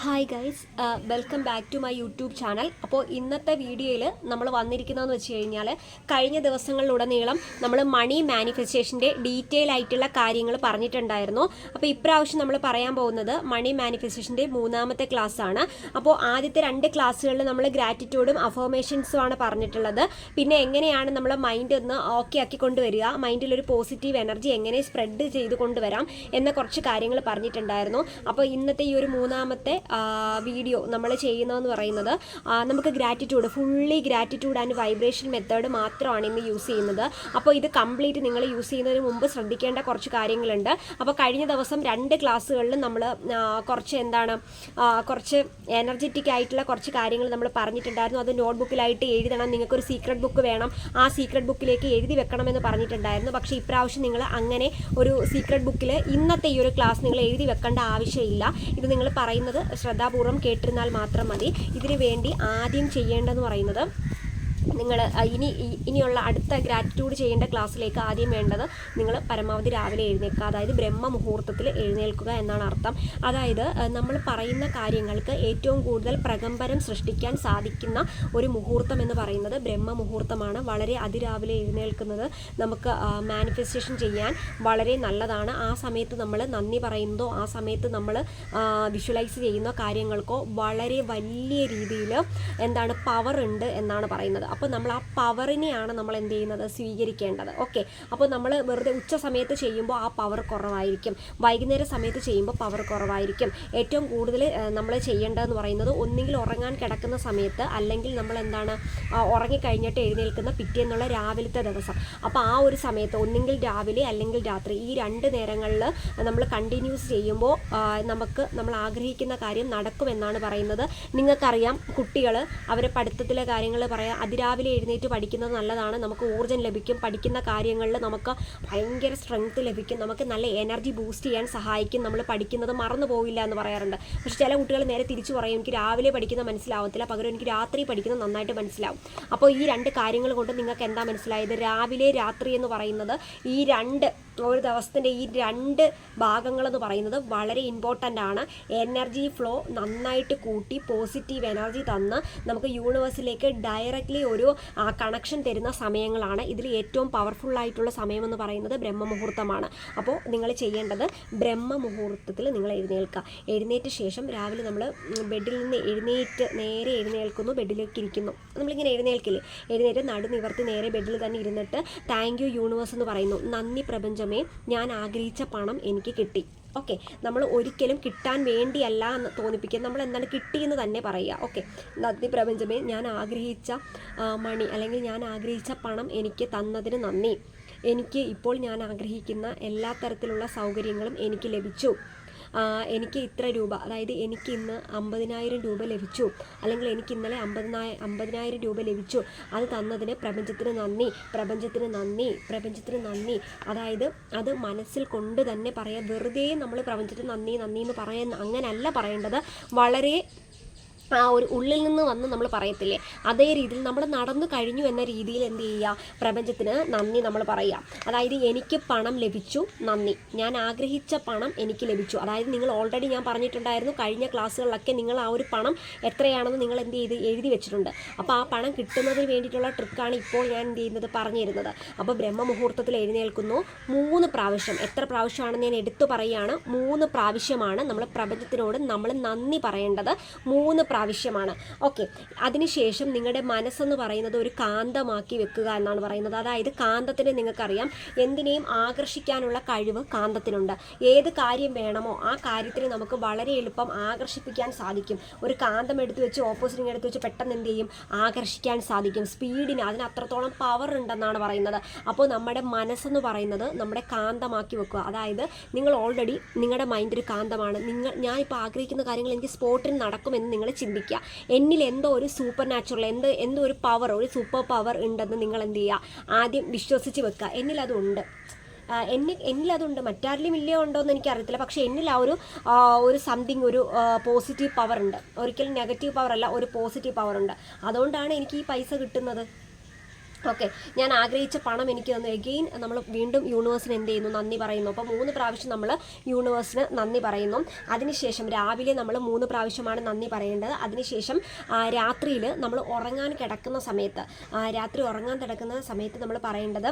Hi guys welcome back to my YouTube channel അപ്പോൾ ഇന്നത്തെ വീഡിയോയിൽ നമ്മൾ വന്നിരിക്കുന്നതെന്ന് വെച്ച് കഴിഞ്ഞാൽ കഴിഞ്ഞ ദിവസങ്ങളിലുടനീളം നമ്മൾ മണി മാനിഫെസ്റ്റേഷന്റെ ഡീറ്റെയിൽ ആയിട്ടുള്ള കാര്യങ്ങൾ പറഞ്ഞിട്ടുണ്ടായിരുന്നു. അപ്പോൾ ഇപ്രാവശ്യം നമ്മൾ പറയാൻ പോകുന്നത് മണി മാനിഫെസ്റ്റേഷന്റെ മൂന്നാമത്തെ ക്ലാസ് ആണ്. അപ്പോൾ ആദ്യത്തെ രണ്ട് ക്ലാസ്സുകളിൽ നമ്മൾ ഗ്രാറ്റിറ്റ്യൂഡും അഫോമേഷൻസും ആണ് പറഞ്ഞിട്ടുള്ളത്. പിന്നെ എങ്ങനെയാണ് നമ്മൾ മൈൻഡ് ഒന്ന് ഓക്കെ ആക്കി കൊണ്ടുവരിക മൈൻഡിലൊരു പോസിറ്റീവ് എനർജി എങ്ങനെ സ്പ്രെഡ് ചെയ്ത് കൊണ്ടുവരാം എന്ന കുറച്ച് കാര്യങ്ങൾ പറഞ്ഞിട്ടുണ്ടായിരുന്നു. അപ്പോൾ ഇന്നത്തെ ഈ ഒരു മൂന്നാമത്തെ വീഡിയോ നമ്മൾ ചെയ്യുന്നതെന്ന് പറയുന്നത് നമുക്ക് gratitude fully gratitude and vibration method മാത്രമാണ് ഇന്ന് യൂസ് ചെയ്യുന്നത്. അപ്പോൾ ഇത് കംപ്ലീറ്റ് നിങ്ങൾ യൂസ് ചെയ്യുന്നതിന് മുമ്പ് ശ്രദ്ധിക്കേണ്ട കുറച്ച് കാര്യങ്ങളുണ്ട്. അപ്പോൾ കഴിഞ്ഞ ദിവസം രണ്ട് ക്ലാസ്സുകളിലും നമ്മൾ കുറച്ച് എന്താണ് കുറച്ച് എനർജറ്റിക് ആയിട്ടുള്ള കുറച്ച് കാര്യങ്ങൾ നമ്മൾ പറഞ്ഞിട്ടുണ്ടായിരുന്നു. അത് നോട്ട്ബുക്കിലായിട്ട് എഴുതണം. നിങ്ങൾക്കൊരു സീക്രട്ട് ബുക്ക് വേണം. ആ സീക്രട്ട് ബുക്കിലേക്ക് എഴുതി വെക്കണമെന്ന് പറഞ്ഞിട്ടുണ്ടായിരുന്നു. പക്ഷേ ഇപ്രാവശ്യം നിങ്ങൾ അങ്ങനെ ഒരു സീക്രട്ട് ബുക്കിൽ ഇന്നത്തെ ഈ ഒരു ക്ലാസ് നിങ്ങൾ എഴുതി വെക്കേണ്ട ആവശ്യമില്ല. ഇത് നിങ്ങൾ പറയുന്നത് ശ്രദ്ധാപൂർവം കേട്ടിരുന്നാൽ മാത്രം മതി. ഇതിനു വേണ്ടി ആദ്യം ചെയ്യേണ്ടതെന്ന് പറയുന്നത് നിങ്ങൾ ഇനി ഇനിയുള്ള അടുത്ത ഗ്രാറ്റിറ്റ്യൂഡ് ചെയ്യേണ്ട ക്ലാസ്സിലേക്ക് ആദ്യം വേണ്ടത് നിങ്ങൾ പരമാവധി രാവിലെ എഴുന്നേൽക്കുക. അതായത് ബ്രഹ്മ മുഹൂർത്തത്തിൽ എഴുന്നേൽക്കുക എന്നാണ് അർത്ഥം. അതായത് നമ്മൾ പറയുന്ന കാര്യങ്ങൾക്ക് ഏറ്റവും കൂടുതൽ പ്രകമ്പനം സൃഷ്ടിക്കാൻ സാധിക്കുന്ന ഒരു മുഹൂർത്തം എന്ന് പറയുന്നത് ബ്രഹ്മ മുഹൂർത്തമാണ് വളരെ അതിരാവിലെ എഴുന്നേൽക്കുന്നത് നമുക്ക് മാനിഫെസ്റ്റേഷൻ ചെയ്യാൻ വളരെ നല്ലതാണ്. ആ സമയത്ത് നമ്മൾ നന്ദി പറയുന്നതോ ആ സമയത്ത് നമ്മൾ വിഷ്വലൈസ് ചെയ്യുന്ന കാര്യങ്ങൾക്കോ വളരെ വലിയ രീതിയിൽ എന്താണ് പവർ ഉണ്ട് എന്നാണ് പറയുന്നത്. അപ്പോൾ നമ്മൾ ആ പവറിനെയാണ് നമ്മൾ എന്ത് ചെയ്യുന്നത്? സ്വീകരിക്കേണ്ടത്. ഓക്കെ അപ്പോൾ നമ്മൾ വെറുതെ ഉച്ച സമയത്ത് ചെയ്യുമ്പോൾ ആ പവർ കുറവായിരിക്കും. വൈകുന്നേര സമയത്ത് ചെയ്യുമ്പോൾ പവർ കുറവായിരിക്കും. ഏറ്റവും കൂടുതൽ നമ്മൾ ചെയ്യേണ്ടതെന്ന് പറയുന്നത് ഒന്നുകിൽ ഉറങ്ങാൻ കിടക്കുന്ന സമയത്ത് അല്ലെങ്കിൽ നമ്മൾ എന്താണ് ഉറങ്ങിക്കഴിഞ്ഞിട്ട് എഴുന്നേൽക്കുന്ന പിറ്റേന്നുള്ള രാവിലത്തെ ദിവസം. അപ്പോൾ ആ ഒരു സമയത്ത് ഒന്നുകിൽ രാവിലെ അല്ലെങ്കിൽ രാത്രി ഈ രണ്ട് നേരങ്ങളിൽ നമ്മൾ കണ്ടിന്യൂസ് ചെയ്യുമ്പോൾ നമുക്ക് നമ്മൾ ആഗ്രഹിക്കുന്ന കാര്യം നടക്കുമെന്നാണ് പറയുന്നത്. നിങ്ങൾക്കറിയാം കുട്ടികൾ അവരെ പഠിത്തത്തിലെ കാര്യങ്ങൾ പറയാം അതിരാവിലെ എഴുന്നേറ്റ് പഠിക്കുന്നത് നല്ലതാണ്. നമുക്ക് ഊർജം ലഭിക്കും. പഠിക്കുന്ന കാര്യങ്ങളിൽ നമുക്ക് ഭയങ്കര സ്ട്രെങ്ത് ലഭിക്കും. നമുക്ക് നല്ല എനർജി ബൂസ്റ്റ് ചെയ്യാൻ സഹായിക്കും. നമ്മൾ പഠിക്കുന്നത് മറന്നു പോകില്ല എന്ന് പറയാറുണ്ട്. പക്ഷെ ചില കുട്ടികൾ നേരെ തിരിച്ചു പറയും എനിക്ക് രാവിലെ പഠിക്കുന്നത് മനസ്സിലാവത്തില്ല. പകരം എനിക്ക് രാത്രി പഠിക്കുന്നത് നന്നായിട്ട് മനസ്സിലാവും. അപ്പോൾ ഈ രണ്ട് കാര്യങ്ങൾ കൊണ്ട് നിങ്ങൾക്ക് എന്താ മനസ്സിലായത്? രാവിലെ രാത്രി എന്ന് പറയുന്നത് ഈ രണ്ട് ഒരു ദിവസത്തിന്റെ ഈ രണ്ട് ഭാഗങ്ങളെന്ന് പറയുന്നത് വളരെ ഇമ്പോർട്ടന്റ് ആണ്. എനർജി ഫ്ലോ നന്നായിട്ട് കൂട്ടി പോസിറ്റീവ് എനർജി തന്ന് നമുക്ക് യൂണിവേഴ്സിലേക്ക് ഡയറക്റ്റ്ലി ഒരു കണക്ഷൻ തരുന്ന സമയങ്ങളാണ്. ഇതിൽ ഏറ്റവും പവർഫുൾ ആയിട്ടുള്ള സമയമെന്ന് പറയുന്നത് ബ്രഹ്മമുഹൂർത്തമാണ്. അപ്പോൾ നിങ്ങൾ ചെയ്യേണ്ടത് ബ്രഹ്മമുഹൂർത്തത്തിൽ നിങ്ങൾ എഴുന്നേൽക്കുക. എഴുന്നേറ്റ ശേഷം രാവിലെ നമ്മൾ ബെഡിൽ നിന്ന് എഴുന്നേറ്റ് നേരെ എഴുന്നേൽക്കുന്നു ബെഡിലേക്ക് ഇരിക്കുന്നു. നമ്മളിങ്ങനെ എഴുന്നേൽക്കില്ലേ? എഴുന്നേറ്റ് നടു നിവർത്തി നേരെ ബെഡിൽ തന്നെ ഇരുന്നിട്ട് താങ്ക് യു യൂണിവേഴ്സ് എന്ന് പറയുന്നു. നന്ദി പ്രപഞ്ചമേ ഞാൻ ആഗ്രഹിച്ച പണം എനിക്ക് കിട്ടി. ഓക്കെ. നമ്മൾ ഒരിക്കലും കിട്ടാൻ വേണ്ടിയല്ല എന്ന് തോന്നിപ്പിക്കുക. നമ്മൾ എന്താണ് കിട്ടിയെന്ന് തന്നെ പറയുക. ഓക്കെ. നന്ദി പ്രപഞ്ചമേ. ഞാൻ ആഗ്രഹിച്ച മണി അല്ലെങ്കിൽ ഞാൻ ആഗ്രഹിച്ച പണം എനിക്ക് തന്നതിന് നന്ദി. എനിക്ക് ഇപ്പോൾ ഞാൻ ആഗ്രഹിക്കുന്ന എല്ലാ തരത്തിലുള്ള സൗകര്യങ്ങളും എനിക്ക് ലഭിച്ചു. എനിക്ക് ഇത്ര രൂപ അതായത് എനിക്ക് ഇന്ന് അമ്പതിനായിരം രൂപ ലഭിച്ചു അല്ലെങ്കിൽ എനിക്ക് ഇന്നലെ അമ്പതിനായി അമ്പതിനായിരം രൂപ ലഭിച്ചു അത് തന്നതിന് പ്രപഞ്ചത്തിന് നന്ദി പ്രപഞ്ചത്തിന് നന്ദി പ്രപഞ്ചത്തിന് നന്ദി. അതായത് അത് മനസ്സിൽ കൊണ്ട് തന്നെ പറയാം വെറുതെ നമ്മൾ പ്രപഞ്ചത്തിന് നന്ദി നന്ദി എന്ന് പറയാൻ അങ്ങനെയല്ല പറയേണ്ടത്. വളരെ ആ ഒരു ഉള്ളിൽ നിന്ന് വന്ന് നമ്മൾ പറയത്തില്ലേ? അതേ രീതിയിൽ നമ്മൾ നടന്നു കഴിഞ്ഞു എന്ന രീതിയിൽ എന്ത് ചെയ്യുക? പ്രപഞ്ചത്തിന് നന്ദി നമ്മൾ പറയുക. അതായത് എനിക്ക് പണം ലഭിച്ചു നന്ദി. ഞാൻ ആഗ്രഹിച്ച പണം എനിക്ക് ലഭിച്ചു. അതായത് നിങ്ങൾ ഓൾറെഡി ഞാൻ പറഞ്ഞിട്ടുണ്ടായിരുന്നു കഴിഞ്ഞ ക്ലാസ്സുകളിലൊക്കെ നിങ്ങൾ ആ ഒരു പണം എത്രയാണെന്ന് നിങ്ങൾ എന്ത് ചെയ്ത് എഴുതി വെച്ചിട്ടുണ്ട്. അപ്പോൾ ആ പണം കിട്ടുന്നതിന് വേണ്ടിയിട്ടുള്ള ട്രിക്കാണ് ഇപ്പോൾ ഞാൻ എന്ത് ചെയ്യുന്നത് പറഞ്ഞു തരുന്നത് അപ്പോൾ ബ്രഹ്മമുഹൂർത്തത്തിൽ എഴുന്നേൽക്കുന്നു. മൂന്ന് പ്രാവശ്യം. എത്ര പ്രാവശ്യമാണെന്ന് ഞാൻ എടുത്തു പറയുകയാണ്. മൂന്ന് പ്രാവശ്യമാണ് നമ്മൾ പ്രപഞ്ചത്തിനോട് നമ്മൾ നന്ദി പറയേണ്ടത്. മൂന്ന് പ്രാവശ്യമാണ്. ഓക്കെ അതിനുശേഷം നിങ്ങളുടെ മനസ്സെന്ന് പറയുന്നത് ഒരു കാന്തമാക്കി വെക്കുക എന്നാണ് പറയുന്നത്. അതായത് കാന്തത്തിന് നിങ്ങൾക്കറിയാം എന്തിനേയും ആകർഷിക്കാനുള്ള കഴിവ് കാന്തത്തിനുണ്ട്. ഏത് കാര്യം വേണമോ ആ കാര്യത്തിന് നമുക്ക് വളരെ എളുപ്പം ആകർഷിപ്പിക്കാൻ സാധിക്കും. ഒരു കാന്തം എടുത്തു വെച്ച് ഓപ്പോസിറ്റിങ് എടുത്തു വെച്ച് പെട്ടെന്ന് എന്ത് ചെയ്യും? ആകർഷിക്കാൻ സാധിക്കും. സ്പീഡിന് അതിന് അത്രത്തോളം പവർ ഉണ്ടെന്നാണ് പറയുന്നത്. അപ്പോൾ നമ്മുടെ മനസ്സെന്ന് പറയുന്നത് നമ്മുടെ കാന്തമാക്കി വെക്കുക. അതായത് നിങ്ങൾ ഓൾറെഡി നിങ്ങളുടെ മൈൻഡ് ഒരു കാന്തമാണ്. നിങ്ങൾ ഞാനിപ്പോൾ ആഗ്രഹിക്കുന്ന കാര്യങ്ങൾ എനിക്ക് സ്പോട്ടിൽ നടക്കുമെന്ന് നിങ്ങൾ ചിന്തിക്കുക. എന്നിൽ എന്തോ ഒരു സൂപ്പർ നാച്ചുറൽ എന്ത് എന്തോ ഒരു പവർ ഒരു സൂപ്പർ പവർ ഉണ്ടെന്ന് നിങ്ങൾ എന്ത് ചെയ്യുക? ആദ്യം വിശ്വസിച്ച് വെക്കുക. എന്നിൽ അതുണ്ട് എന്നിൽ അതുണ്ട് മറ്റാരിലും ഇല്ലയോ ഉണ്ടോ എന്ന് എനിക്കറിയത്തില്ല. പക്ഷേ എന്നിൽ ആ ഒരു ഒരു സംതിങ് ഒരു പോസിറ്റീവ് പവർ ഉണ്ട്. ഒരിക്കലും നെഗറ്റീവ് പവർ അല്ല ഒരു പോസിറ്റീവ് പവർ ഉണ്ട്. അതുകൊണ്ടാണ് എനിക്ക് ഈ പൈസ കിട്ടുന്നത്. ഓക്കെ. ഞാൻ ആഗ്രഹിച്ച പണം എനിക്ക് തന്നു. എഗെയിൻ നമ്മൾ വീണ്ടും യൂണിവേഴ്സിന് എന്ത് ചെയ്യുന്നു? നന്ദി പറയുന്നു. അപ്പോൾ മൂന്ന് പ്രാവശ്യം നമ്മൾ യൂണിവേഴ്സിന് നന്ദി പറയുന്നു. അതിനുശേഷം രാവിലെ നമ്മൾ മൂന്ന് പ്രാവശ്യമാണ് നന്ദി പറയേണ്ടത്. അതിനുശേഷം രാത്രിയിൽ നമ്മൾ ഉറങ്ങാൻ കിടക്കുന്ന സമയത്ത് രാത്രി ഉറങ്ങാൻ കിടക്കുന്ന സമയത്ത് നമ്മൾ പറയേണ്ടത്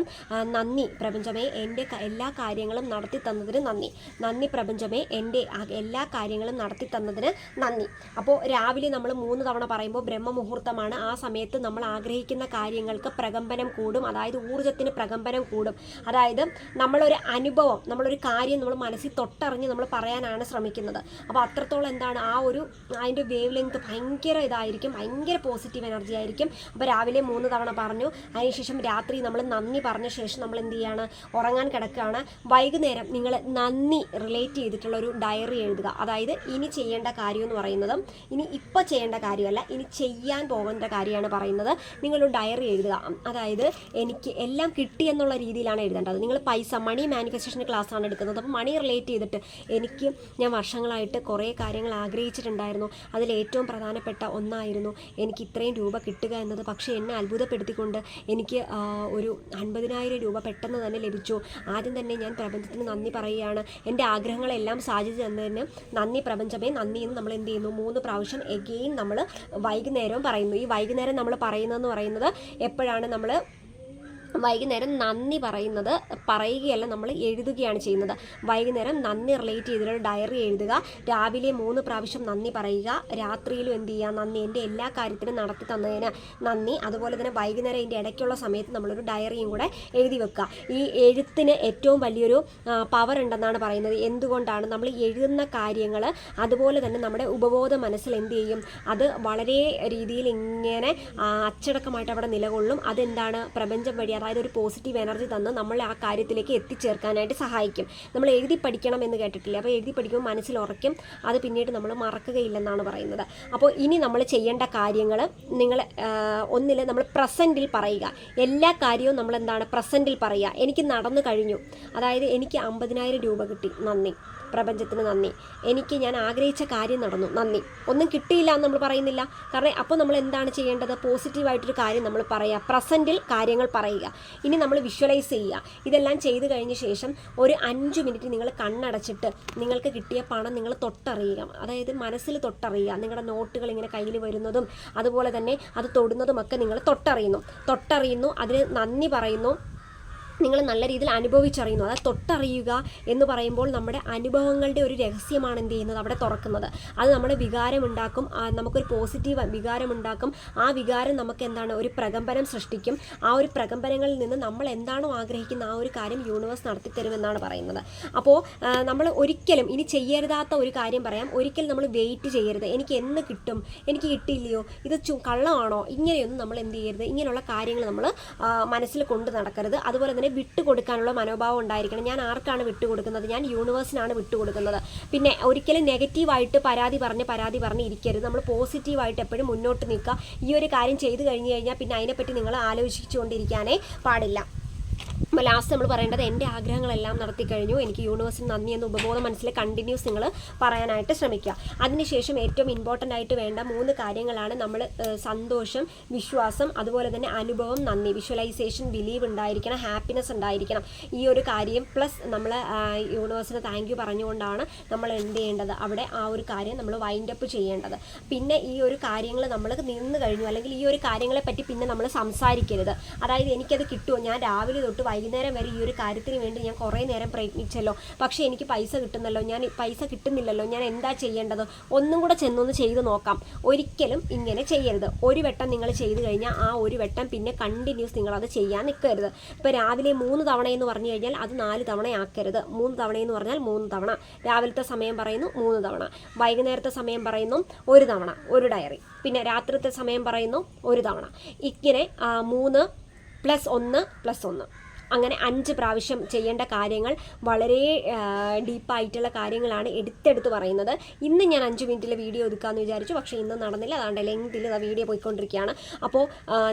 നന്ദി പ്രപഞ്ചമേ എന്റെ എല്ലാ കാര്യങ്ങളും നടത്തി തന്നതിന് നന്ദി. നന്ദി പ്രപഞ്ചമേ എന്റെ എല്ലാ കാര്യങ്ങളും നടത്തി തന്നതിന് നന്ദി. അപ്പോൾ രാവിലെ നമ്മൾ മൂന്ന് തവണ പറയുമ്പോൾ ബ്രഹ്മമുഹൂർത്തമാണ്. ആ സമയത്ത് നമ്മൾ ആഗ്രഹിക്കുന്ന കാര്യങ്ങൾക്ക് പ്രകമ്പനം കൂടും. അതായത് ഊർജത്തിന് പ്രകമ്പനം കൂടും. അതായത് നമ്മളൊരു അനുഭവം നമ്മളൊരു കാര്യം നമ്മൾ മനസ്സിൽ തൊട്ടറിഞ്ഞ് നമ്മൾ പറയാനാണ് ശ്രമിക്കുന്നത്. അപ്പോൾ അത്രത്തോളം എന്താണ് ആ ഒരു അതിന്റെ വേവ് ലെങ്ത് ഭയങ്കര ഇതായിരിക്കും ഭയങ്കര പോസിറ്റീവ് എനർജി ആയിരിക്കും. അപ്പോൾ രാവിലെ മൂന്ന് തവണ പറഞ്ഞു. അതിനുശേഷം രാത്രി നമ്മൾ നന്ദി പറഞ്ഞ ശേഷം നമ്മൾ എന്ത് ചെയ്യാണ്? ഉറങ്ങാൻ കിടക്കുകയാണ്. വൈകുന്നേരം നിങ്ങൾ നന്ദി റിലേറ്റ് ചെയ്തിട്ടുള്ള ഒരു ഡയറി എഴുതുക. അതായത് ഇനി ചെയ്യേണ്ട കാര്യം എന്ന് പറയുന്നത് ഇനി ഇപ്പോൾ ചെയ്യേണ്ട കാര്യമല്ല ഇനി ചെയ്യാൻ പോകേണ്ട കാര്യമാണ് പറയുന്നത്. നിങ്ങളൊരു ഡയറി എഴുതുക. അതായത് എനിക്ക് എല്ലാം കിട്ടി എന്നുള്ള രീതിയിലാണ് എഴുതേണ്ടത്. നിങ്ങൾ പൈസ മണി മാനിഫെസ്റ്റേഷൻ ക്ലാസ് ആണ് എടുക്കുന്നത്. അപ്പോൾ മണി റിലേറ്റ് ചെയ്തിട്ട് എനിക്ക് ഞാൻ വർഷങ്ങളായിട്ട് കുറേ കാര്യങ്ങൾ ആഗ്രഹിച്ചിട്ടുണ്ടായിരുന്നു. അതിൽ ഏറ്റവും പ്രധാനപ്പെട്ട ഒന്നായിരുന്നു എനിക്ക് ഇത്രയും രൂപ കിട്ടുക എന്നത്. പക്ഷേ എന്നെ അത്ഭുതപ്പെടുത്തിക്കൊണ്ട് എനിക്ക് ഒരു അൻപതിനായിരം രൂപ പെട്ടെന്ന് തന്നെ ലഭിച്ചു. ആദ്യം തന്നെ ഞാൻ പ്രപഞ്ചത്തിന് നന്ദി പറയുകയാണ്. എന്റെ ആഗ്രഹങ്ങളെല്ലാം സാധിച്ചു തന്നതിന് നന്ദി പ്രപഞ്ചമേ. നന്ദി എന്ന് നമ്മൾ എന്ത് ചെയ്യുന്നു? മൂന്ന് പ്രാവശ്യം എഗെയിൻ നമ്മൾ വൈകുന്നേരവും പറയുന്നു. ഈ വൈകുന്നേരം നമ്മൾ പറയുന്നതെന്ന് പറയുന്നത് എപ്പോഴാണ് നമ്മൾ വൈകുന്നേരം നന്ദി പറയുന്നത് പറയുകയല്ല നമ്മൾ എഴുതുകയാണ് ചെയ്യുന്നത്. വൈകുന്നേരം നന്ദി റിലേറ്റ് ചെയ്തിട്ടുള്ള ഡയറി എഴുതുക. രാവിലെ മൂന്ന് പ്രാവശ്യം നന്ദി പറയുക. രാത്രിയിലും എന്ത് ചെയ്യുക? നന്ദി എന്റെ എല്ലാ കാര്യത്തിനും നടത്തി തന്നതിന് നന്ദി. അതുപോലെ തന്നെ വൈകുന്നേരം ഇതിന്റെ ഇടയ്ക്കുള്ള സമയത്ത് നമ്മളൊരു ഡയറിയും കൂടെ എഴുതി വെക്കുക. ഈ എഴുത്തിന് ഏറ്റവും വലിയൊരു പവർ ഉണ്ടെന്നാണ് പറയുന്നത്. എന്തുകൊണ്ടാണ്? നമ്മൾ എഴുതുന്ന കാര്യങ്ങൾ അതുപോലെ തന്നെ നമ്മുടെ ഉപബോധ മനസ്സിൽ എന്ത് ചെയ്യും? അത് വളരെ രീതിയിൽ ഇങ്ങനെ അച്ചടക്കമായിട്ട് അവിടെ നിലകൊള്ളും. അതെന്താണ്? പ്രപഞ്ചം വഴി അതായത് ഒരു പോസിറ്റീവ് എനർജി തന്ന് നമ്മളെ ആ കാര്യത്തിലേക്ക് എത്തിച്ചേർക്കാനായിട്ട് സഹായിക്കും. നമ്മൾ എഴുതി പഠിക്കണം എന്ന് കേട്ടിട്ടില്ല? അപ്പോൾ എഴുതി പഠിക്കുമ്പോൾ മനസ്സിൽ ഉറക്കും അത് പിന്നീട് നമ്മൾ മറക്കുകയില്ലെന്നാണ് പറയുന്നത്. അപ്പോൾ ഇനി നമ്മൾ ചെയ്യേണ്ട കാര്യങ്ങൾ നിങ്ങൾ ഒന്നിൽ നമ്മൾ പ്രസന്റിൽ പറയുക. എല്ലാ കാര്യവും നമ്മൾ എന്താണ്? പ്രസന്റിൽ പറയുക. എനിക്ക് നടന്നു കഴിഞ്ഞു. അതായത് എനിക്ക് അമ്പതിനായിരം രൂപ കിട്ടി. നന്ദി. പ്രപഞ്ചത്തിന് നന്ദി. എനിക്ക് ഞാൻ ആഗ്രഹിച്ച കാര്യം നടന്നു. നന്ദി. ഒന്നും കിട്ടിയില്ല എന്ന് നമ്മൾ പറയുന്നില്ല. കാരണം അപ്പോൾ നമ്മൾ എന്താണ് ചെയ്യേണ്ടത്? പോസിറ്റീവായിട്ടൊരു കാര്യം നമ്മൾ പറയുക. പ്രസന്റിൽ കാര്യങ്ങൾ പറയുക. ഇനി നമ്മൾ വിഷ്വലൈസ് ചെയ്യുക. ഇതെല്ലാം ചെയ്തു കഴിഞ്ഞ ശേഷം ഒരു അഞ്ച് മിനിറ്റ് നിങ്ങൾ കണ്ണടച്ചിട്ട് നിങ്ങൾക്ക് കിട്ടിയ പണം നിങ്ങൾ തൊട്ടറിയുക. അതായത് മനസ്സിൽ തൊട്ടറിയുക. നിങ്ങളുടെ നോട്ടുകൾ ഇങ്ങനെ കയ്യിൽ വരുന്നതും അതുപോലെ തന്നെ അത് തൊടുന്നതുമൊക്കെ നിങ്ങൾ തൊട്ടറിയുന്നു. തൊട്ടറിയുന്നു. അതിന് നന്ദി പറയുന്നു. നിങ്ങൾ നല്ല രീതിയിൽ അനുഭവിച്ചറിയുന്നു. അതായത് തൊട്ടറിയുക എന്ന് പറയുമ്പോൾ നമ്മുടെ അനുഭവങ്ങളുടെ ഒരു രഹസ്യമാണ് എന്ത് ചെയ്യുന്നത്? അവിടെ തുറക്കുന്നത്. അത് നമ്മുടെ വികാരമുണ്ടാക്കും. നമുക്കൊരു പോസിറ്റീവ് വികാരമുണ്ടാക്കും. ആ വികാരം നമുക്ക് എന്താണ്? ഒരു പ്രകമ്പനം സൃഷ്ടിക്കും. ആ ഒരു പ്രകമ്പനങ്ങളിൽ നിന്ന് നമ്മൾ എന്താണോ ആഗ്രഹിക്കുന്ന ആ ഒരു കാര്യം യൂണിവേഴ്സ് നടത്തി തരുമെന്നാണ് പറയുന്നത് അപ്പോൾ നമ്മൾ ഒരിക്കലും ഇനി ചെയ്യരുതാത്ത ഒരു കാര്യം പറയാം. ഒരിക്കലും നമ്മൾ വെയിറ്റ് ചെയ്യരുത്. എനിക്ക് എന്ന് കിട്ടും? എനിക്ക് കിട്ടിയില്ലയോ? ഇത് കള്ളമാണോ? ഇങ്ങനെയൊന്നും നമ്മൾ എന്ത് ചെയ്യരുത്. ഇങ്ങനെയുള്ള കാര്യങ്ങൾ നമ്മൾ മനസ്സിൽ കൊണ്ട് നടക്കരുത്. അതുപോലെ തന്നെ വിട്ടുകൊടുക്കാനുള്ള മനോഭാവം ഉണ്ടായിരിക്കണം. ഞാൻ ആർക്കാണ് വിട്ടുകൊടുക്കുന്നത്? ഞാൻ യൂണിവേഴ്സിനാണ് വിട്ടുകൊടുക്കുന്നത്. പിന്നെ ഒരിക്കലും നെഗറ്റീവായിട്ട് പരാതി പറഞ്ഞ് പരാതി പറഞ്ഞ് ഇരിക്കരുത്. നമ്മൾ പോസിറ്റീവായിട്ട് എപ്പോഴും മുന്നോട്ട് നിൽക്കുക. ഈ ഒരു കാര്യം ചെയ്തു കഴിഞ്ഞ് കഴിഞ്ഞാൽ പിന്നെ അതിനെപ്പറ്റി നിങ്ങൾ ആലോചിച്ചുകൊണ്ടിരിക്കാനേ പാടില്ല. അപ്പോൾ ലാസ്റ്റ് നമ്മൾ പറയേണ്ടത് എന്റെ ആഗ്രഹങ്ങളെല്ലാം നടത്തി കഴിഞ്ഞു എനിക്ക് യൂണിവേഴ്സിന് നന്ദി എന്ന ഉപബോധം മനസ്സിൽ കണ്ടിന്യൂസ് നിങ്ങൾ പറയാനായിട്ട് ശ്രമിക്കുക. അതിനുശേഷം ഏറ്റവും ഇമ്പോർട്ടന്റ് ആയിട്ട് വേണ്ട മൂന്ന് കാര്യങ്ങളാണ് നമ്മൾ സന്തോഷം വിശ്വാസം അതുപോലെ തന്നെ അനുഭവം നന്ദി. വിഷ്വലൈസേഷൻ ബിലീവ് ഉണ്ടായിരിക്കണം ഹാപ്പിനെസ് ഉണ്ടായിരിക്കണം. ഈ ഒരു കാര്യം പ്ലസ് നമ്മൾ യൂണിവേഴ്സിന് താങ്ക് യു പറഞ്ഞുകൊണ്ടാണ് നമ്മൾ എന്ത് ചെയ്യേണ്ടത്? അവിടെ ആ ഒരു കാര്യം നമ്മൾ വൈൻഡ് അപ്പ് ചെയ്യേണ്ടത്. പിന്നെ ഈ ഒരു കാര്യങ്ങൾ നമ്മൾ നിന്ന് കഴിഞ്ഞു. അല്ലെങ്കിൽ ഈ ഒരു കാര്യങ്ങളെ പറ്റി പിന്നെ നമ്മൾ സംസാരിക്കരുത്. അതായത് എനിക്കത് കിട്ടുമോ? ഞാൻ രാവിലെ തൊട്ട് വൈകുന്നേരം വരെ ഈ ഒരു കാര്യത്തിന് വേണ്ടി ഞാൻ കുറേ നേരം പ്രയത്നിച്ചല്ലോ. പക്ഷേ എനിക്ക് പൈസ കിട്ടുന്നല്ലോ. ഞാൻ പൈസ കിട്ടുന്നില്ലല്ലോ. ഞാൻ എന്താ ചെയ്യേണ്ടത്? ഒന്നും കൂടെ ചെന്നൊന്ന് ചെയ്ത് നോക്കാം. ഒരിക്കലും ഇങ്ങനെ ചെയ്യരുത്. ഒരു വട്ടം നിങ്ങൾ ചെയ്തു കഴിഞ്ഞാൽ ആ ഒരു വട്ടം പിന്നെ കണ്ടിന്യൂസ് നിങ്ങൾ അത് ചെയ്യാൻ നിൽക്കരുത്. ഇപ്പോൾ രാവിലെ മൂന്ന് തവണയെന്ന് പറഞ്ഞു കഴിഞ്ഞാൽ അത് നാല് തവണ ആക്കരുത് മൂന്ന് തവണയെന്ന് പറഞ്ഞാൽ മൂന്ന് തവണ. രാവിലത്തെ സമയം പറയുന്നു മൂന്ന് തവണ. വൈകുന്നേരത്തെ സമയം പറയുന്നു ഒരു തവണ. ഒരു ഡയറി. പിന്നെ രാത്രിത്തെ സമയം പറയുന്നു ഒരു തവണ. ഇങ്ങനെ മൂന്ന് പ്ലസ് ഒന്ന് പ്ലസ് ഒന്ന്. അങ്ങനെ അഞ്ച് പ്രാവശ്യം ചെയ്യേണ്ട കാര്യങ്ങൾ വളരെ ഡീപ്പായിട്ടുള്ള കാര്യങ്ങളാണ് എടുത്തെടുത്ത് പറയുന്നത്. ഇന്ന് ഞാൻ അഞ്ച് മിനിറ്റിൽ വീഡിയോ ഒതുക്കാമെന്ന് വിചാരിച്ചു. പക്ഷേ ഇന്ന് നടന്നില്ല. അതാണ്ട് ലെങ്തിൽ ആ വീഡിയോ പോയിക്കൊണ്ടിരിക്കുകയാണ്. അപ്പോൾ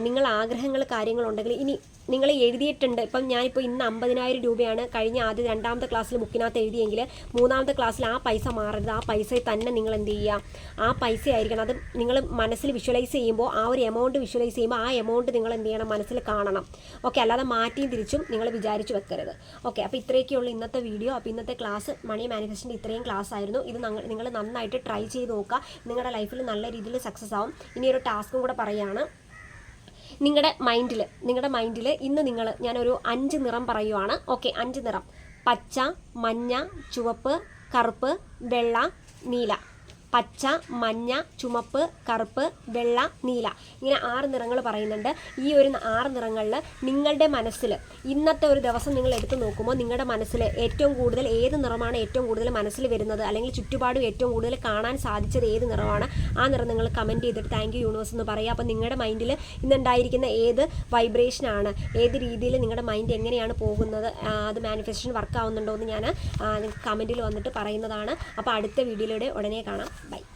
നിങ്ങൾ ആഗ്രഹങ്ങൾ കാര്യങ്ങളുണ്ടെങ്കിൽ ഇനി നിങ്ങൾ എഴുതിയിട്ടുണ്ട്. ഇപ്പം ഞാനിപ്പോൾ ഇന്ന് അമ്പതിനായിരം രൂപയാണ് കഴിഞ്ഞ ആദ്യ രണ്ടാമത്തെ ക്ലാസ്സിൽ ബുക്കിനകത്ത് എഴുതിയെങ്കിൽ മൂന്നാമത്തെ ക്ലാസ്സിൽ ആ പൈസ മാറരുത്. ആ പൈസയിൽ തന്നെ നിങ്ങൾ എന്ത് ചെയ്യുക? ആ പൈസ ആയിരിക്കണം. അത് നിങ്ങൾ മനസ്സിൽ വിഷ്വലൈസ് ചെയ്യുമ്പോൾ ആ ഒരു എമൗണ്ട് വിഷ്വലൈസ് ചെയ്യുമ്പോൾ ആ എമൗണ്ട് നിങ്ങൾ എന്ത് ചെയ്യണം? മനസ്സിൽ കാണണം. ഓക്കെ അല്ലാതെ മാറ്റിയും തിരിച്ചും നിങ്ങൾ വിചാരിച്ചു വെക്കരുത്. ഓക്കെ അപ്പോൾ ഇത്രയൊക്കെയുള്ള ഇന്നത്തെ വീഡിയോ. അപ്പോൾ ഇന്നത്തെ ക്ലാസ് മണി മാനിഫെസ്റ്റിന്റെ ഇത്രയും ക്ലാസ് ആയിരുന്നു ഇത് നിങ്ങൾ നന്നായിട്ട് ട്രൈ ചെയ്ത് നോക്കുക. നിങ്ങളുടെ ലൈഫിൽ നല്ല രീതിയിൽ സക്സസ് ആവും. ഇനി ഒരു ടാസ്കും കൂടെ പറയുകയാണ് നിങ്ങളുടെ മൈൻഡിൽ നിങ്ങളുടെ മൈൻഡിൽ ഇന്ന് നിങ്ങൾ ഞാനൊരു അഞ്ച് നിറം പറയുവാണ്. ഓക്കെ അഞ്ച് നിറം. പച്ച മഞ്ഞ ചുവപ്പ് കറുപ്പ് വെള്ള നീല. പച്ച മഞ്ഞ ചുമപ്പ് കറുപ്പ് വെള്ള നീല. ഇങ്ങനെ ആറ് നിറങ്ങൾ പറയുന്നുണ്ട്. ഈ ഒരു ആറ് നിറങ്ങളിൽ നിങ്ങളുടെ മനസ്സിൽ ഇന്നത്തെ ഒരു ദിവസം നിങ്ങൾ എടുത്തു നോക്കുമ്പോൾ നിങ്ങളുടെ മനസ്സിൽ ഏറ്റവും കൂടുതൽ ഏത് നിറമാണ് ഏറ്റവും കൂടുതൽ മനസ്സിൽ വരുന്നത്? അല്ലെങ്കിൽ ചുറ്റുപാടും ഏറ്റവും കൂടുതൽ കാണാൻ സാധിച്ചത് ഏത് നിറമാണ്? ആ നിറം നിങ്ങൾ കമന്റ് ചെയ്തിട്ട് താങ്ക് യു യൂണിവേഴ്സ് എന്ന് പറയുക. അപ്പോൾ നിങ്ങളുടെ മൈൻഡിൽ ഇന്നുണ്ടായിരിക്കുന്ന ഏത് വൈബ്രേഷനാണ് ഏത് രീതിയിൽ നിങ്ങളുടെ മൈൻഡ് എങ്ങനെയാണ് പോകുന്നത്? അത് മാനിഫെസ്റ്റേഷൻ വർക്ക് ആവുന്നുണ്ടോ എന്ന് ഞാൻ കമന്റിൽ വന്നിട്ട് പറയുന്നതാണ്. അപ്പോൾ അടുത്ത വീഡിയോയിലൂടെ ഉടനെ കാണാം. Bye.